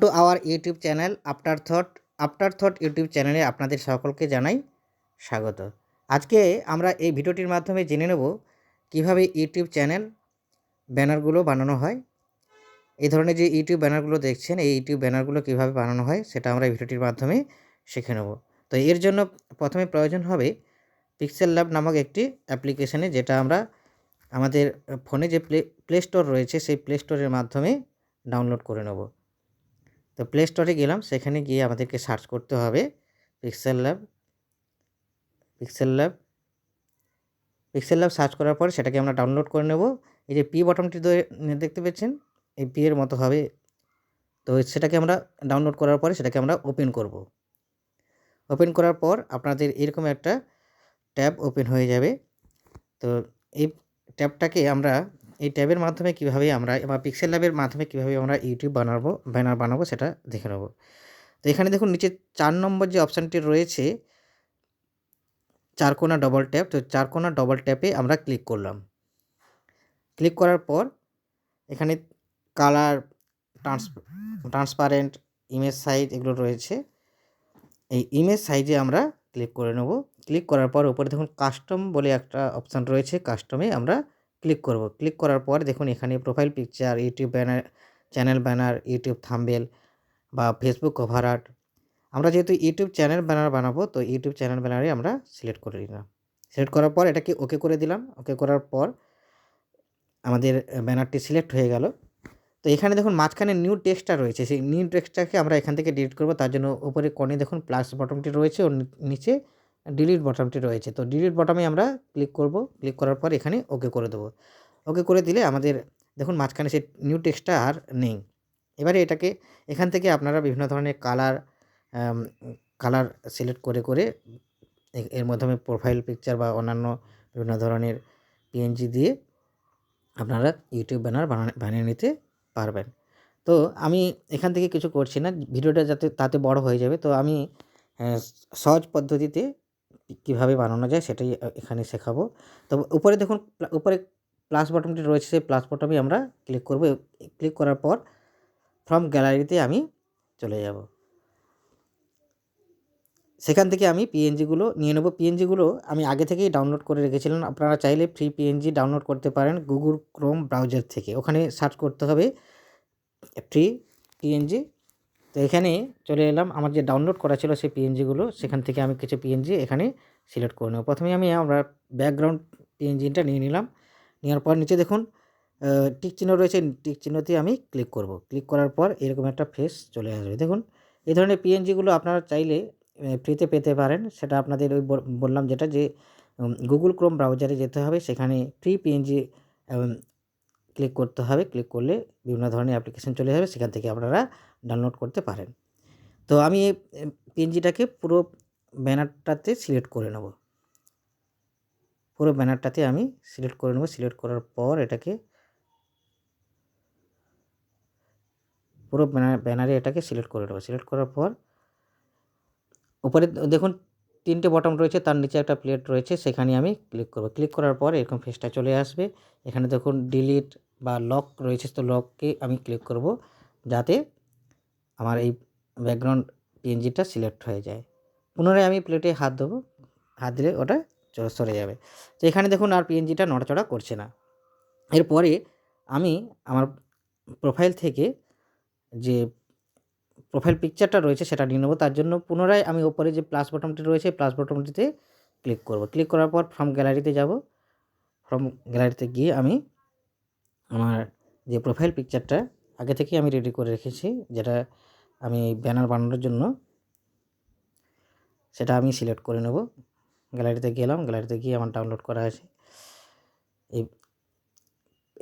To our YouTube channel After Thought After Thought YouTube চ্যানেলে আপনাদের সকলকে জানাই স্বাগত। আজকে আমরা এই ভিডিওটির মাধ্যমে জেনে নেব কীভাবে ইউটিউব চ্যানেল ব্যানারগুলো বানানো হয়। এই ধরনের যে ইউটিউব ব্যানারগুলো দেখছেন, এই ইউটিউব ব্যানারগুলো কীভাবে বানানো হয় সেটা আমরা এই ভিডিওটির মাধ্যমে শিখে নেব। তো এর জন্য প্রথমে প্রয়োজন হবে পিক্সেল ল্যাব নামক একটি অ্যাপ্লিকেশানে, যেটা আমরা আমাদের ফোনে যে প্লে প্লে স্টোর রয়েছে, সেই প্লে স্টোরের মাধ্যমে ডাউনলোড করে নেব। তো প্লে স্টোরে গেলাম, সেখানে গিয়ে আমাদেরকে সার্চ করতে হবে। Pixel Lab Pixel Lab Pixel Lab search করার পর সেটাকে আমরা ডাউনলোড করে নেব। এই যে পি বটমটি দেখতে পাচ্ছেন এই পি এর মতো হবে। তো সেটাকে আমরা ডাউনলোড করার পরে সেটাকে আমরা ওপেন করব। ওপেন করার পর আপনাদের এরকম একটা ট্যাব ওপেন হয়ে যাবে। তো এই ট্যাবটাকে আমরা এই ট্যাবের মাধ্যমে কীভাবে আমরা বা পিক্সেল ল্যাবের মাধ্যমে কীভাবে আমরা ইউটিউব বানাবো ব্যানার বানাবো সেটা দেখে নেব। তো এখানে দেখুন নিচে চার নম্বর যে অপশানটি রয়েছে, চারকোনা ডবল ট্যাপ তো চারকোনা ডবল ট্যাপে আমরা ক্লিক করলাম। ক্লিক করার পর এখানে colour trans transparent image size এগুলো রয়েছে। এই ইমেজ সাইজে আমরা ক্লিক করে নেব। ক্লিক করার পর উপরে দেখুন কাস্টম বলে একটা অপশান রয়েছে। কাস্টমে আমরা ক্লিক করব। ক্লিক করার পর দেখুন এখানে profile picture YouTube banner channel banner YouTube thumbnail বা ফেসবুক কভার আর্ট আমরা যেহেতু ইউটিউব চ্যানেল ব্যানার বানাবো, তো ইউটিউব চ্যানেল ব্যানারে আমরা সিলেক্ট করে নিলাম। সিলেক্ট করার পর এটাকে ওকে করে দিলাম। ওকে করার পর আমাদের ব্যানারটি সিলেক্ট হয়ে গেল। তো এখানে দেখুন মাঝখানে নিউ টেক্সটটা রয়েছে। সেই নিউ টেক্সটটাকে আমরা এখান থেকে ডিলিট করব। তার জন্য উপরে কোণে দেখুন প্লাস বটমটি রয়েছে। ওর নিচে ডিলিট বটমটি রয়েছে। তো ডিলিট বটমে আমরা ক্লিক করব। ক্লিক করার পর এখানে ওকে করে দেবো। ওকে করে দিলে আমাদের, দেখুন মাঝখানে সেই নিউ টেক্সটটা আর নেই। এবারে এটাকে, এখান থেকে আপনারা বিভিন্ন ধরনের কালার কালার সিলেক্ট করে করে এর মাধ্যমে প্রোফাইল পিকচার বা অন্যান্য বিভিন্ন ধরনের পিএনজি দিয়ে আপনারা ইউটিউব ব্যানার বানা- বানিয়ে নিতে পারবেন। তো আমি এখান থেকে কিছু করছি না। ভিডিওটা যাতে, তাতে বড় হয়ে যাবে। তো আমি সহজ পদ্ধতিতে কীভাবে বানানো যায় সেটাই এখানে শেখাবো। তো উপরে দেখুন উপরে প্লাস বটনটি রয়েছে, সেই প্লাস বটমে আমরা ক্লিক করব। ক্লিক করার পর ফ্রম গ্যালারিতে আমি চলে যাব। সেখান থেকে আমি পিএনজিগুলো নিয়ে নেব। পিএনজিগুলো আমি আগে থেকেই ডাউনলোড করে রেখেছিলাম। আপনারা চাইলে ফ্রি পিএনজি ডাউনলোড করতে পারেন গুগল ক্রোম ব্রাউজার থেকে। ওখানে সার্চ করতে হবে ফ্রি পিএনজি তো এখানে চলে এলাম। আমার যে ডাউনলোড করা ছিল সেই পিএনজিগুলো সেখান থেকে আমি কিছু পিএনজি এখানে সিলেক্ট করে নেব। প্রথমে আমি আমরা ব্যাকগ্রাউন্ড পিএনজিটা নিয়ে নিলাম। নেওয়ার পর নিচে দেখুন টিক চিহ্ন রয়েছে। টিক চিহ্নতে আমি ক্লিক করব। ক্লিক করার পর এরকম একটা ফেস চলে আসবে। দেখুন এই ধরনের পিএনজিগুলো আপনারা চাইলে ফ্রিতে পেতে পারেন। সেটা আপনাদের ওই বললাম যেটা যে গুগল ক্রোম ব্রাউজারে যেতে হবে। সেখানে ফ্রি পিএনজি ক্লিক করতে হবে। ক্লিক করলে বিভিন্ন ধরনের অ্যাপ্লিকেশন চলে যাবে। সেখান থেকে আপনারা ডাউনলোড করতে পারেন। তো আমি পিএনজিটাকে পুরো ব্যানারটাতে সিলেক্ট করে নেব। পুরো ব্যানারটাতে আমি সিলেক্ট করে নেব। সিলেক্ট করার পর এটাকে পুরো ব্যানার ব্যানারে এটাকে সিলেক্ট করে নেব। সিলেক্ট করার পর উপরে দেখুন তিনটে বটম রয়েছে, তার নিচে একটা প্লেট রয়েছে, সেখানে আমি ক্লিক করব। ক্লিক করার পর এরকম ফেসটা চলে আসবে। এখানে দেখুন ডিলিট বা লক রয়েছে, তো লককে আমি ক্লিক করব। যাতে আমার এই ব্যাকগ্রাউন্ড পিএনজিটা সিলেক্ট হয়ে যায়। পুনরায় আমি প্লেটে হাত দেবো, হাত দিলে ওটা সরে যাবে। তো এখানে দেখুন আর পিএনজিটা নড়াচড়া করছে না। এরপরে আমি আমার প্রোফাইল থেকে যে প্রোফাইল পিকচারটা রয়েছে সেটা নিয়ে নেব। তার জন্য পুনরায় আমি ওপরে যে প্লাস বটমটি রয়েছে প্লাস বটমটিতে ক্লিক করব। ক্লিক করার পর ফ্রম গ্যালারিতে যাব। ফ্রম গ্যালারিতে গিয়ে আমি আমার যে প্রোফাইল পিকচারটা আগে থেকেই আমি রেডি করে রেখেছি, যেটা আমি ব্যানার বানানোর জন্য সেটা আমি সিলেক্ট করে নেব। গ্যালারিতে গেলাম গ্যালারিতে গিয়ে আমার ডাউনলোড করা আছে। এই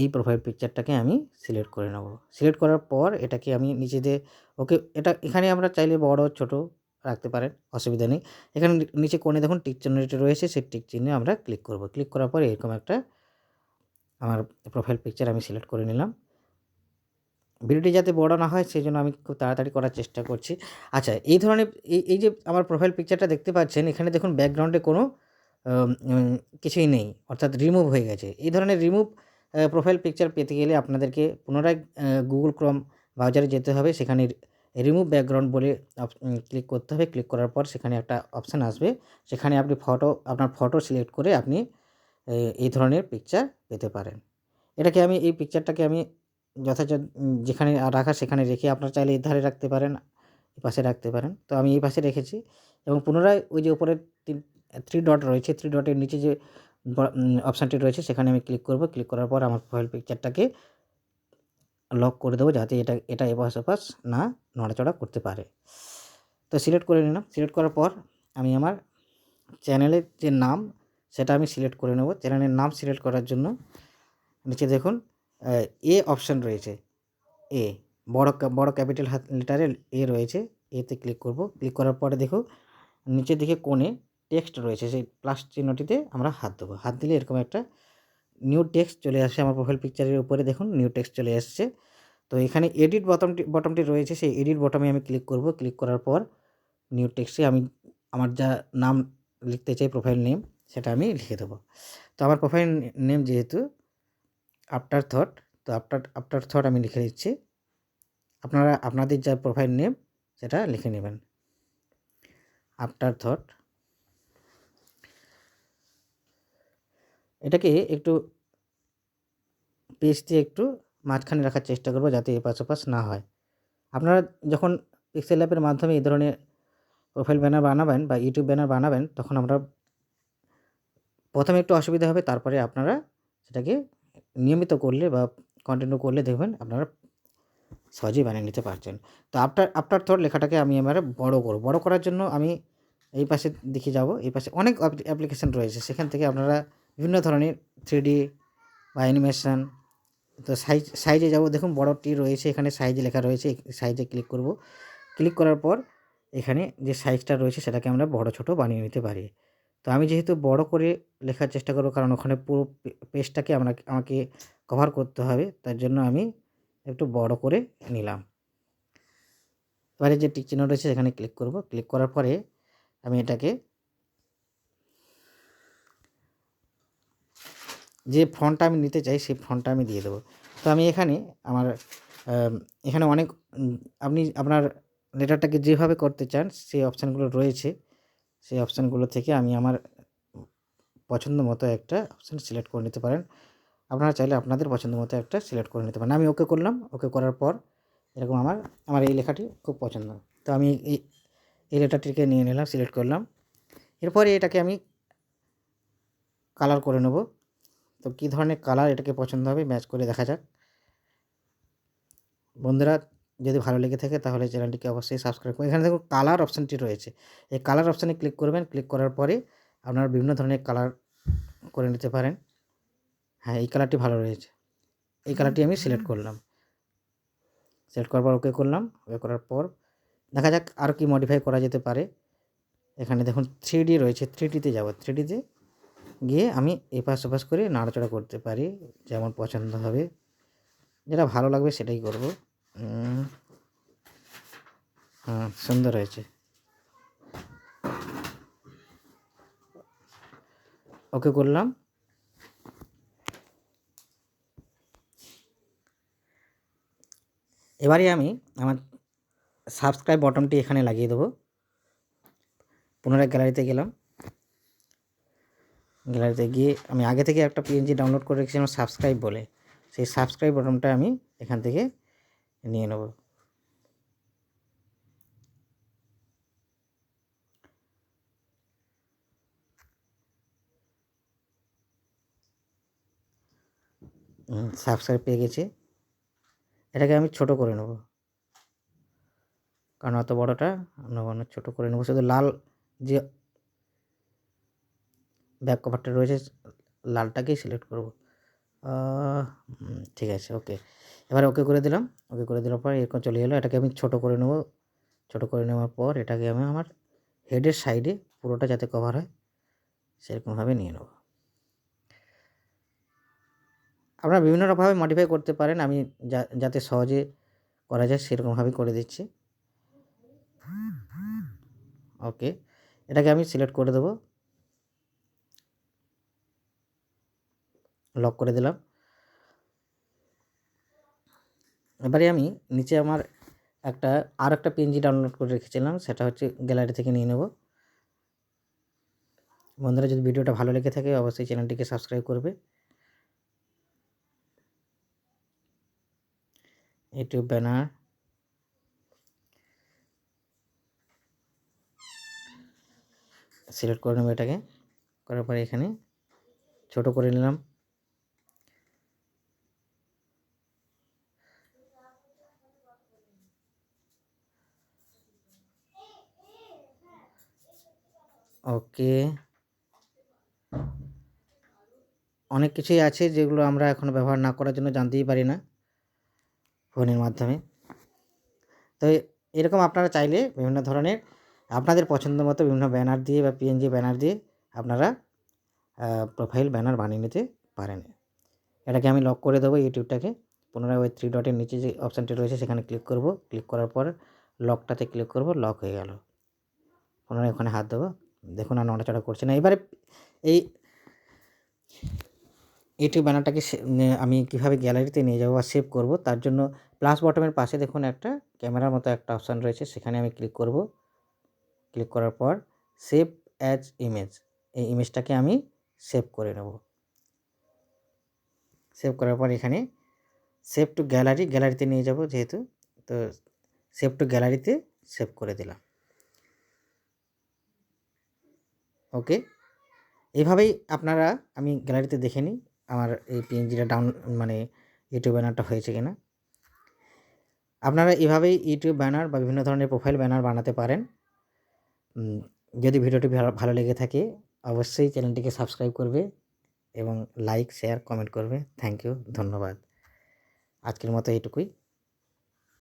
এই প্রোফাইল পিকচারটাকে আমি সিলেক্ট করে নেব। সিলেক্ট করার পর এটাকে আমি নিচে দিয়ে ওকে, এটা এখানে আমরা চাইলে বড়, ছোট রাখতে পারেন, অসুবিধা নেই। এখানে নিচে কোণে দেখুন টিক চিহ্নটি রয়েছে, সেই টিক চিহ্নে আমরা ক্লিক করব। ক্লিক করার পর এরকম একটা আমার প্রোফাইল পিকচার আমি সিলেক্ট করে নিলাম। ভিডিওটি যাতে বড় না হয়, সেই জন্য আমি খুব তাড়াতাড়ি করার চেষ্টা করছি। আচ্ছা এই ধরনের, এই এই যে আমার প্রোফাইল পিকচারটা দেখতে পাচ্ছেন, এখানে দেখুন ব্যাকগ্রাউন্ডে কোনো কিছুই নেই, অর্থাৎ রিমুভ হয়ে গেছে। এই ধরনের রিমুভ প্রোফাইল পিকচার পেতে গেলে আপনাদেরকে পুনরায় গুগল ক্রম ব্রাউজারে যেতে হবে, সেখানে রিমুভ ব্যাকগ্রাউন্ড বলে ক্লিক করতে হবে। ক্লিক করার পর সেখানে একটা অপশান আসবে, সেখানে আপনি ফটো আপনার ফটো সিলেক্ট করে আপনি এই ধরনের পিকচার পেতে পারেন। এটাকে আমি, এই পিকচারটাকে আমি যথাযথ যেখানে রাখা সেখানে রেখে আপনার চাইলে এই ধারে রাখতে পারেন এই পাশে রাখতে পারেন। তো আমি এই পাশে রেখেছি এবং পুনরায় ওই যে উপরে তিন থ্রি ডট রয়েছে থ্রি ডটের নিচে যে অপশানটি রয়েছে সেখানে আমি ক্লিক করব। ক্লিক করার পর আমার প্রোফাইল পিকচারটাকে লক করে দেবো যাতে এটা এটা এপাশ ওপাশ না নড়াচড়া করতে পারে। তো সিলেক্ট করে নিলাম। সিলেক্ট করার পর আমি আমার চ্যানেলের যে নাম, সেটা আমি সিলেক্ট করে নেব। চ্যানেলের নাম সিলেক্ট করার জন্য নিচে দেখুন এ অপশান রয়েছে। এ, বড় বড় ক্যাপিটাল হাত লেটারে এ রয়েছে। এতে ক্লিক করব। ক্লিক করার পরে দেখো নিচের দিকে কোণে টেক্সট রয়েছে। সেই প্লাস চিহ্নটিতে আমরা হাত দেবো। হাত দিলে এরকম একটা নিউ টেক্সট চলে আসে আমার প্রোফাইল পিকচারের উপরে। দেখুন, নিউ টেক্সট চলে আসছে। তো এখানে এডিট বটমটি বটমটি রয়েছে। সেই এডিট বটমে আমি ক্লিক করব। ক্লিক করার পর নিউ টেক্সটে আমি আমার যা নাম লিখতে চাই, প্রোফাইল নেম, সেটা আমি লিখে দেবো। তো আমার প্রোফাইল নেম যেহেতু আফটার থট তো আফটার আফটার থট আমি লিখে দিচ্ছি আপনারা, আপনাদের যা প্রোফাইল নেম সেটা লিখে নেবেন। আফটার থট এটাকে একটু পেজ দিয়ে একটু মাঝখানে রাখার চেষ্টা করব যাতে এপাশ ওপাশ না হয়। আপনারা যখন পিক্সেল অ্যাপের মাধ্যমে এই ধরনের প্রোফাইল ব্যানার বানাবেন বা ইউটিউব ব্যানার বানাবেন, তখন আমরা প্রথমে একটু অসুবিধা হবে, তারপরে আপনারা সেটাকে নিয়মিত করলে বা কন্টিনিউ করলে দেখবেন আপনারা সহজেই বানিয়ে নিতে পারছেন। তো আফটার আফটার থট লেখাটাকে আমি এবারে বড় করব। বড় করার জন্য আমি এই পাশে দিকে যাব। এই পাশে অনেক অ্যাপ্লিকেশন রয়েছে। সেখান থেকে আপনারা বিভিন্ন ধরনের থ্রি বা অ্যানিমেশন তো সাইজ সাইজে যাব। দেখুন বড়টি রয়েছে, এখানে সাইজে লেখা রয়েছে সাইজে ক্লিক করব। ক্লিক করার পর এখানে যে সাইজটা রয়েছে সেটাকে আমরা বড় ছোট বানিয়ে নিতে পারি। তো আমি যেহেতু বড় করে লেখার চেষ্টা করব, কারণ ওখানে পুরো পেজটাকে আমরা, আমাকে কভার করতে হবে, তার জন্য আমি একটু বড় করে নিলাম। এবারে যে টিক চিহ্ন রয়েছে সেখানে ক্লিক করব। ক্লিক করার পরে আমি এটাকে যে ফন্টটা আমি নিতে চাই, সেই ফন্টটা আমি দিয়ে দেবো। তো আমি এখানে আমার এখানে অনেক আপনি আপনার লেটারটাকে যেভাবে করতে চান, সেই অপশানগুলো রয়েছে। সেই অপশানগুলো থেকে আমি আমার পছন্দ মতো একটা অপশান সিলেক্ট করে নিতে পারেন। আপনারা চাইলে আপনাদের পছন্দ মতো একটা সিলেক্ট করে নিতে পারেন। আমি ওকে করলাম। ওকে করার পর এরকম আমার আমার এই লেখাটি খুব পছন্দ। তো আমি এই এই লেটারটিকে নিয়ে নিলাম, সিলেক্ট করলাম। এরপরে এটাকে আমি কালার করে নেব। তো কী ধরনের কালার এটাকে পছন্দ হবে ম্যাচ করে দেখা যাক। বন্ধুরা যদি ভালো লেগে থাকে তাহলে চ্যানেলটিকে অবশ্যই সাবস্ক্রাইব করুন। এখানে দেখুন কালার অপশানটি রয়েছে। এই কালার অপশানে ক্লিক করবেন। ক্লিক করার পরে আপনারা বিভিন্ন ধরনের কালার করে নিতে পারেন। হ্যাঁ এই কালারটি ভালো রয়েছে। এই কালারটি আমি সিলেক্ট করলাম। সিলেক্ট করার পর ওকে করলাম। ওকে করার পর দেখা যাক আর কি মডিফাই করা যেতে পারে। এখানে দেখুন থ্রি ডি রয়েছে। থ্রি ডিতে যাব। থ্রি ডিতে গিয়ে আমি এপাশ ওপাশ করে নাড়াচড়া করতে পারি। যেমন পছন্দ হবে। যেটা ভালো লাগবে সেটাই করব। সুন্দর হয়েছে। ওকে করলাম। এবারে আমি আমার সাবস্ক্রাইব বটনটি এখানে লাগিয়ে দেবো। পুনরায় গ্যালারিতে গেলাম। গ্যালারিতে গিয়ে আমি আগে থেকে একটা পিএনজি ডাউনলোড করে রেখেছিলাম সাবস্ক্রাইব বলে। সেই সাবস্ক্রাইব বটনটা আমি এখান থেকে নিয়ে নেব। সাবস্ক্রাইব পেয়ে গেছি। এটাকে আমি ছোট করে নেব। কারণ অত বড়টা নেব না, ছোটো করে নেব। শুধু লাল যে ব্যাক কভারটা রয়েছে, লালটাকেই সিলেক্ট করব। ঠিক আছে ওকে এবার ওকে করে দিলাম ওকে করে দেওয়ার পর এরকম চলে গেলো এটাকে আমি ছোট করে নেব, ছোট করে নেওয়ার পর এটাকে আমি আমার হেডের সাইডে পুরোটা যাতে কভার হয়, সেরকমভাবে নিয়ে নেব। আপনারা বিভিন্ন রকমভাবে মডিফাই করতে পারেন, আমি যা- যাতে সহজে করা যায় সেরকমভাবেই করে দিচ্ছি। ওকে এটাকে আমি সিলেক্ট করে দেবো। লক করে দিলাম। এবারে আমি নিচে আমার একটা আর একটা পিএনজি ডাউনলোড করে রেখেছিলাম, সেটা হচ্ছে গ্যালারি থেকে নিয়ে নেব। বন্ধুরা, যদি ভিডিওটা ভালো লেগে থাকে, অবশ্যই চ্যানেলটিকে সাবস্ক্রাইব করবে। ইউটিউব ব্যানার সিলেক্ট করে নেব এটাকে। করার পরে এখানে ছোট করে নিলাম। ওকে। অনেক কিছুই আছে যেগুলো আমরা এখন ব্যবহার না করার জন্য জানতেই পারি না ফোনের মাধ্যমে। তো এরকম আপনারা চাইলে বিভিন্ন ধরনের আপনাদের পছন্দ মতো বিভিন্ন ব্যানার দিয়ে বা পিএনজি ব্যানার দিয়ে আপনারা প্রোফাইল ব্যানার বানিয়ে নিতে পারেন। এটাকে আমি লক করে দেবো ইউটিউবটাকে। পুনরায় ওই থ্রি ডটের নিচে যে অপশানটি রয়েছে সেখানে ক্লিক করব। ক্লিক করার পর লকটাতে ক্লিক করব লক হয়ে গেল। পুনরায় ওখানে হাত দেবো। দেখুন আর নড়াচড়া করছে না। এবারে এই ইউটিউব ব্যানারটাকে আমি কীভাবে গ্যালারিতে নিয়ে যাব বা সেভ করব, তার জন্য প্লাস বটমের পাশে দেখুন একটা ক্যামেরার মতো একটা অপশান রয়েছে, সেখানে আমি ক্লিক করব। ক্লিক করার পর সেভ অ্যাজ ইমেজ এই ইমেজটাকে আমি সেভ করে নেব। সেভ করার পর এখানে সেভ টু গ্যালারি গ্যালারিতে নিয়ে যাব যেহেতু, তো সেভ টু গ্যালারিতে সেভ করে দিলাম। ওকে? এইভাবেই আপনারা, আমি গ্যালারিতে দেখে নিই আমার এই পিএনজিটা ডাউন মানে ইউটিউব ব্যানারটা হয়েছে কিনা। আপনারা এভাবেই ইউটিউব ব্যানার বা বিভিন্ন ধরনের প্রোফাইল ব্যানার বানাতে পারেন। যদি ভিডিওটি ভালো লেগে থাকে, অবশ্যই চ্যানেলটিকে সাবস্ক্রাইব করবে এবং লাইক শেয়ার কমেন্ট করবে। থ্যাংক ইউ ধন্যবাদ। আজকের মতো এইটুকুই।